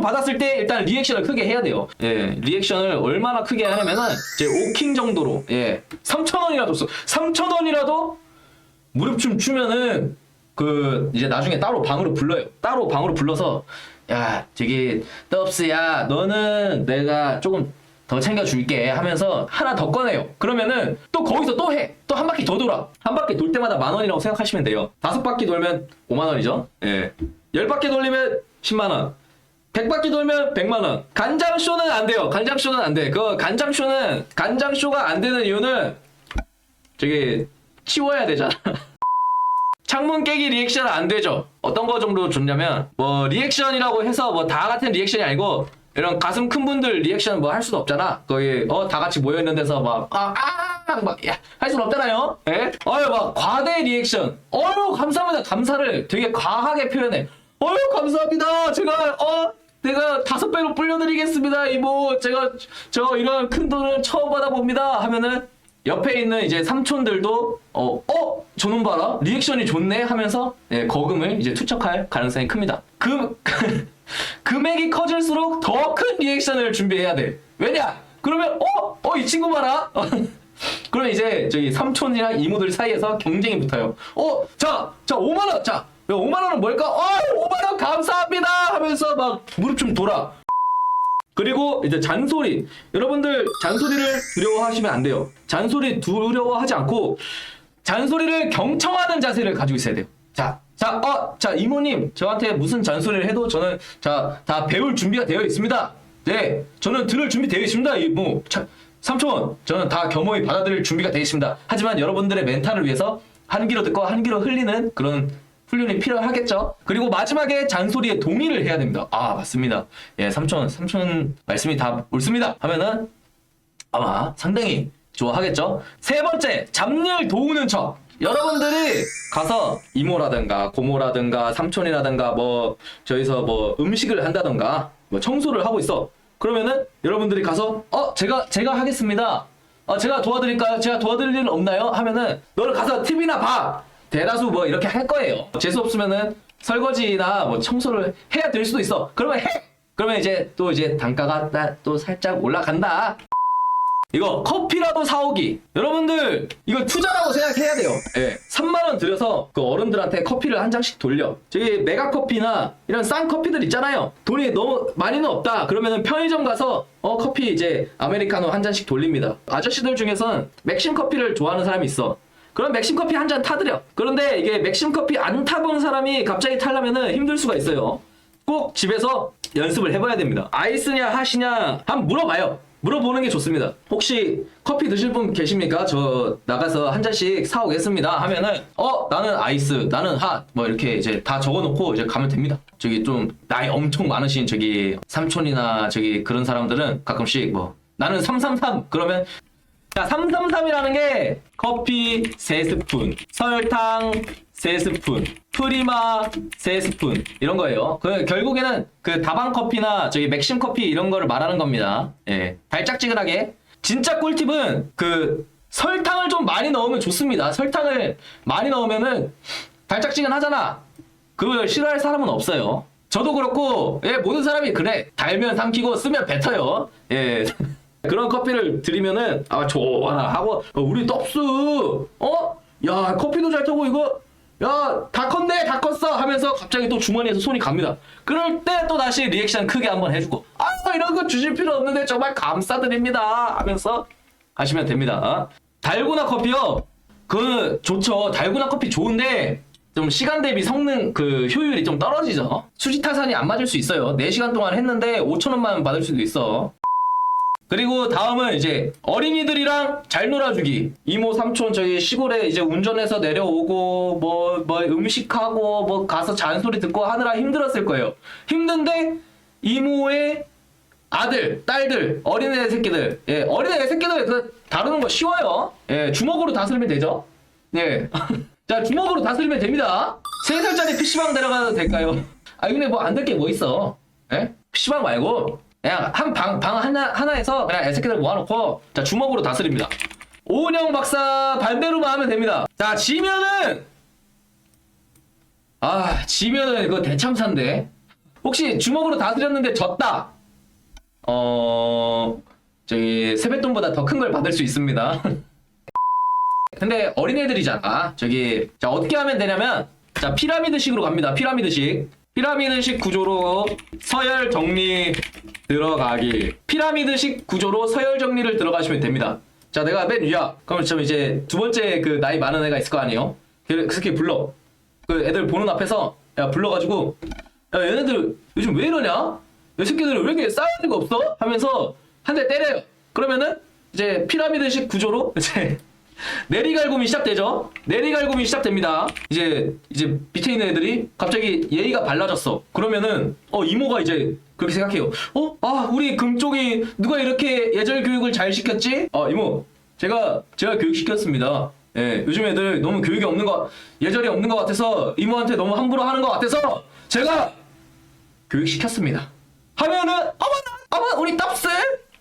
3천 받았을 때 일단 리액션을 크게 해야 돼요. 예, 리액션을 얼마나 크게 하냐면은 제 5킹 정도로 예, 3천 원이라도 써. 3천 원이라도 무릎춤 추면은 그 이제 나중에 따로 방으로 불러요. 따로 방으로 불러서 야 저기 떡스야 너는 내가 조금 더 챙겨줄게 하면서 하나 더 꺼내요. 그러면은 또 거기서 또 해. 또 한 바퀴 더 돌아. 한 바퀴 돌 때마다 만 원이라고 생각하시면 돼요. 다섯 바퀴 돌면 5만 원이죠. 예. 열 바퀴 돌리면 10만 원. 100바퀴 돌면 100만 원. 간장쇼는 안 돼요. 간장쇼는 안 돼. 그 간장쇼는 간장쇼가 안 되는 이유는 저기 치워야 되잖아. 창문 깨기 리액션 안 되죠. 어떤 거 정도 좋냐면 뭐 리액션이라고 해서 뭐 다 같은 리액션이 아니고 이런 가슴 큰 분들 리액션 뭐 할 수도 없잖아. 거의 어다 같이 모여 있는 데서 막아아막할 수는 없잖아요. 예? 어유 막 과대 리액션. 어유 감사합니다. 감사를 되게 과하게 표현해. 어유 감사합니다. 제가 어 내가 다섯 배로 불려드리겠습니다. 이모 제가 저 이런 큰 돈을 처음 받아봅니다. 하면은 옆에 있는 이제 삼촌들도 어, 어, 저놈 봐라 리액션이 좋네 하면서 예, 거금을 이제 투척할 가능성이 큽니다. 그 금액이 커질수록 더 큰 리액션을 준비해야 돼. 왜냐? 그러면 어, 어 이 친구 봐라. 그러면 이제 저희 삼촌이랑 이모들 사이에서 경쟁이 붙어요. 어, 자, 자 5만 원, 자. 5만 원은 뭘까? 어, 5만 원 감사합니다 하면서 막 무릎 좀 돌아. 그리고 이제 잔소리. 여러분들 잔소리를 두려워하시면 안 돼요. 잔소리 두려워하지 않고 잔소리를 경청하는 자세를 가지고 있어야 돼요. 자, 자, 어, 자, 이모님, 저한테 무슨 잔소리를 해도 저는 자, 다 배울 준비가 되어 있습니다. 네, 저는 들을 준비 되어 있습니다. 이모, 자, 삼촌, 저는 다 겸허히 받아들일 준비가 되어 있습니다. 하지만 여러분들의 멘탈을 위해서 한 귀로 듣고 한 귀로 흘리는 그런 훈련이 필요하겠죠. 그리고 마지막에 잔소리에 동의를 해야 됩니다. 아 맞습니다. 예 삼촌 삼촌 말씀이 다 옳습니다. 하면은 아마 상당히 좋아하겠죠. 세 번째 잡일 도우는 척. 여러분들이 가서 이모라든가 고모라든가 삼촌이라든가 뭐 저기서 뭐 음식을 한다든가 뭐 청소를 하고 있어. 그러면은 여러분들이 가서 어 제가 제가 하겠습니다. 어 제가 도와드릴까요? 제가 도와드릴 일 없나요? 하면은 너를 가서 TV나 봐. 대다수 뭐 이렇게 할 거예요. 재수 없으면은 설거지나 뭐 청소를 해야 될 수도 있어. 그러면 해. 그러면 이제 또 이제 단가가 따- 또 살짝 올라간다. 이거 커피라도 사오기. 여러분들 이거 투자라고 생각해야 돼요. 예. 3만 원 들여서 그 어른들한테 커피를 한 장씩 돌려. 저기 메가 커피나 이런 싼 커피들 있잖아요. 돈이 너무 많이는 없다. 그러면은 편의점 가서 어 커피 이제 아메리카노 한 잔씩 돌립니다. 아저씨들 중에선 맥심 커피를 좋아하는 사람이 있어. 그럼 맥심 커피 한 잔 타드려. 그런데 이게 맥심 커피 안 타본 사람이 갑자기 타려면은 힘들 수가 있어요. 꼭 집에서 연습을 해봐야 됩니다. 아이스냐 핫이냐 한번 물어봐요. 물어보는 게 좋습니다. 혹시 커피 드실 분 계십니까? 저 나가서 한 잔씩 사오겠습니다. 하면은 어 나는 아이스, 나는 핫, 뭐 이렇게 이제 다 적어놓고 이제 가면 됩니다. 저기 좀 나이 엄청 많으신 저기 삼촌이나 저기 그런 사람들은 가끔씩 뭐 나는 333 그러면 자, 333이라는 게 커피 3스푼, 설탕 3스푼, 프리마 3스푼 이런 거예요. 그 결국에는 그 다방 커피나 저기 맥심 커피 이런 거를 말하는 겁니다. 예. 달짝지근하게. 진짜 꿀팁은 그 설탕을 좀 많이 넣으면 좋습니다. 설탕을 많이 넣으면은 달짝지근하잖아. 그걸 싫어할 사람은 없어요. 저도 그렇고 예, 모든 사람이 그래. 달면 삼키고 쓰면 뱉어요. 예. 그런 커피를 드리면은 아 좋아라 하고 어, 우리 떡수 어? 야 커피도 잘 타고 이거 야 다 컸네 다 컸어 하면서 갑자기 또 주머니에서 손이 갑니다. 그럴 때 또 다시 리액션 크게 한번 해주고 아 이런 거 주실 필요 없는데 정말 감사드립니다 하면서 하시면 됩니다. 어? 달고나 커피요. 그 좋죠. 달고나 커피 좋은데 좀 시간 대비 성능 그 효율이 좀 떨어지죠. 수지 타산이 안 맞을 수 있어요. 4시간 동안 했는데 5천원만 받을 수도 있어 그리고 다음은 이제 어린이들이랑 잘 놀아주기. 이모 삼촌 저기 시골에 이제 운전해서 내려오고 뭐뭐 음식하고 뭐 가서 잔소리 듣고 하느라 힘들었을 거예요. 힘든데 이모의 아들, 딸들, 어린애 새끼들, 예, 어린애 새끼들 그 다루는 거 쉬워요. 예, 주먹으로 다스리면 되죠. 예. 자, 주먹으로 다스리면 됩니다. 세 살짜리 PC방 데려가도 될까요? 아, 근데 뭐 안 될 게 뭐 있어? 예? PC방 말고 그냥 한 방, 방 하나, 하나에서 그냥 애새끼들 모아놓고 자, 주먹으로 다스립니다. 오은영 박사 반대로만 하면 됩니다. 자, 지면은 아, 지면은 이거 대참사인데. 혹시 주먹으로 다스렸는데 졌다. 어 저기 세뱃돈보다 더 큰 걸 받을 수 있습니다. 근데 어린애들이잖아. 저기 자 어떻게 하면 되냐면 자 피라미드식으로 갑니다. 피라미드식. 피라미드식 구조로 서열 정리 들어가기. 피라미드식 구조로 서열 정리를 들어가시면 됩니다. 자 내가 맨 위야. 그럼 저 이제 두 번째 그 나이 많은 애가 있을 거 아니에요? 걔를 그 새끼 불러. 그 애들 보는 앞에서 야 불러가지고 야 얘네들 요즘 왜 이러냐? 이 새끼들은 왜 이렇게 싸우는 거 없어? 하면서 한 대 때려요. 그러면은 이제 피라미드식 구조로 이제 내리갈굼이 시작되죠. 내리갈굼이 시작됩니다. 이제 이제 밑에 있는 애들이 갑자기 예의가 발라졌어. 그러면은 어 이모가 이제 그렇게 생각해요. 어? 아 우리 금쪽이 누가 이렇게 예절 교육을 잘 시켰지? 아 이모 제가 제가 교육 시켰습니다. 예, 요즘 애들 너무 교육이 없는 거 예절이 없는 것 같아서 이모한테 너무 함부로 하는 것 같아서 제가 교육 시켰습니다. 하면은 어머나 어머 우리 떡스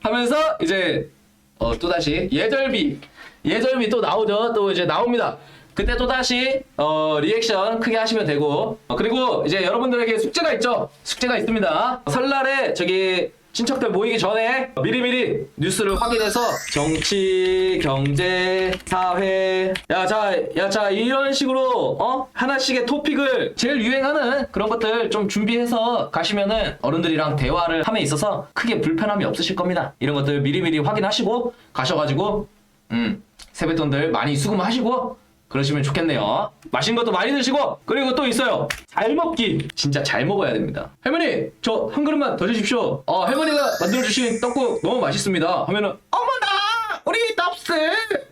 하면서 이제 어 또다시 예절비. 예절비 또 나오죠. 또 이제 나옵니다. 그때 또다시 어 리액션 크게 하시면 되고. 어, 그리고 이제 여러분들에게 숙제가 있죠? 숙제가 있습니다. 설날에 저기 친척들 모이기 전에 미리미리 뉴스를 확인해서 정치, 경제, 사회 야자 야자 이런 식으로 어 하나씩의 토픽을 제일 유행하는 그런 것들 좀 준비해서 가시면은 어른들이랑 대화를 함에 있어서 크게 불편함이 없으실 겁니다. 이런 것들 미리미리 확인하시고 가셔가지고 음 세뱃돈들 많이 수금하시고 그러시면 좋겠네요. 맛있는 것도 많이 드시고 그리고 또 있어요. 잘 먹기 진짜 잘 먹어야 됩니다. 할머니 저 한 그릇만 더 주십시오. 어 할머니가 만들어 주신 떡국 너무 맛있습니다. 하면은 어머나 우리 떡스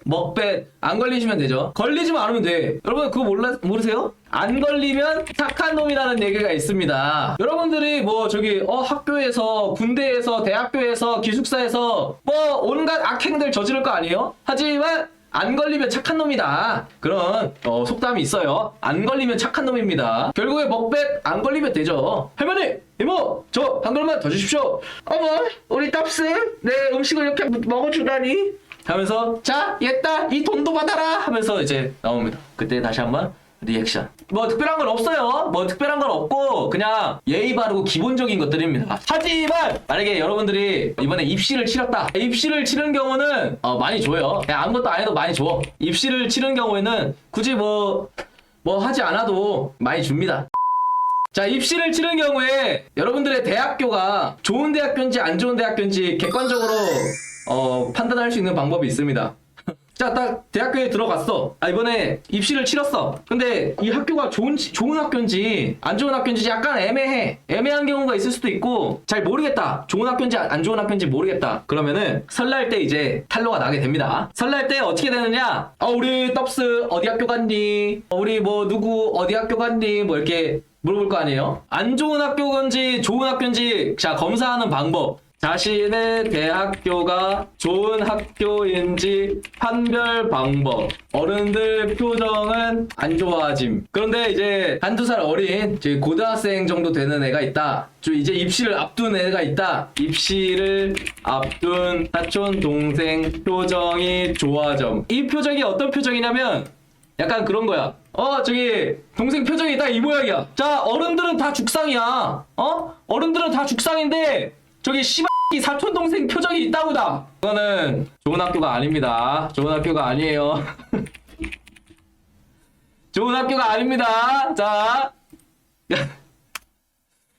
먹배 안 걸리시면 되죠. 걸리지만 않으면 돼. 여러분 그거 몰라 모르세요? 안 걸리면 착한 놈이라는 얘기가 있습니다. 여러분들이 뭐 저기 어 학교에서 군대에서 대학교에서 기숙사에서 뭐 온갖 악행들 저지를 거 아니에요? 하지만 안 걸리면 착한 놈이다. 그런 어, 속담이 있어요. 안 걸리면 착한 놈입니다. 결국에 먹bet 안 걸리면 되죠. 할머니, 이모, 저 한 그릇만 더 주십시오. 어머, 우리 떡스 내 음식을 이렇게 먹어주다니. 하면서 자, 얘다 이 돈도 받아라 하면서 이제 나옵니다. 그때 다시 한번 리액션. 뭐 특별한 건 없어요. 뭐 특별한 건 없고 그냥 예의 바르고 기본적인 것들입니다. 하지만 만약에 여러분들이 이번에 입시를 치렀다. 입시를 치른 경우는 어, 많이 줘요. 그냥 아무것도 안 해도 많이 줘. 입시를 치른 경우에는 굳이 뭐뭐 하지 않아도 많이 줍니다. 자, 입시를 치른 경우에 여러분들의 대학교가 좋은 대학교인지 안 좋은 대학교인지 객관적으로 어, 판단할 수 있는 방법이 있습니다. 자, 딱 대학교에 들어갔어. 아, 이번에 입시를 치렀어. 근데 이 학교가 좋은, 좋은 학교인지 안 좋은 학교인지 약간 애매해. 애매한 경우가 있을 수도 있고 잘 모르겠다. 좋은 학교인지 안 좋은 학교인지 모르겠다. 그러면은 설날 때 이제 탄로가 나게 됩니다. 설날 때 어떻게 되느냐? 아, 우리 떡스 어디 학교 갔니? 어, 우리 뭐 누구 어디 학교 갔니? 뭐 이렇게 물어볼 거 아니에요? 안 좋은 학교인지 좋은 학교인지 자 검사하는 방법. 자신의 대학교가 좋은 학교인지 판별 방법. 어른들 표정은 안 좋아짐. 그런데 이제 한두 살 어린 고등학생 정도 되는 애가 있다. 좀 이제 입시를 앞둔 애가 있다. 입시를 앞둔 사촌 동생 표정이 좋아점. 이 표정이 어떤 표정이냐면 약간 그런 거야. 어, 저기, 동생 표정이 딱 이 모양이야. 자, 어른들은 다 죽상이야. 어? 어른들은 다 죽상인데, 저기, 씨발, 사촌 동생 표정이 있다고다. 그거는 좋은 학교가 아닙니다. 좋은 학교가 아니에요. 좋은 학교가 아닙니다. 자.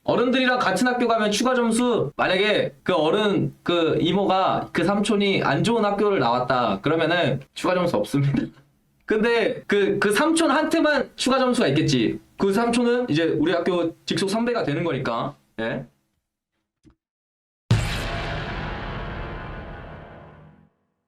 어른들이랑 같은 학교 가면 추가 점수 만약에 그 어른 그 이모가 그 삼촌이 안 좋은 학교를 나왔다 그러면은 추가 점수 없습니다. 근데 그, 그 삼촌한테만 추가 점수가 있겠지. 그 삼촌은 이제 우리 학교 직속 선배가 되는 거니까. 예.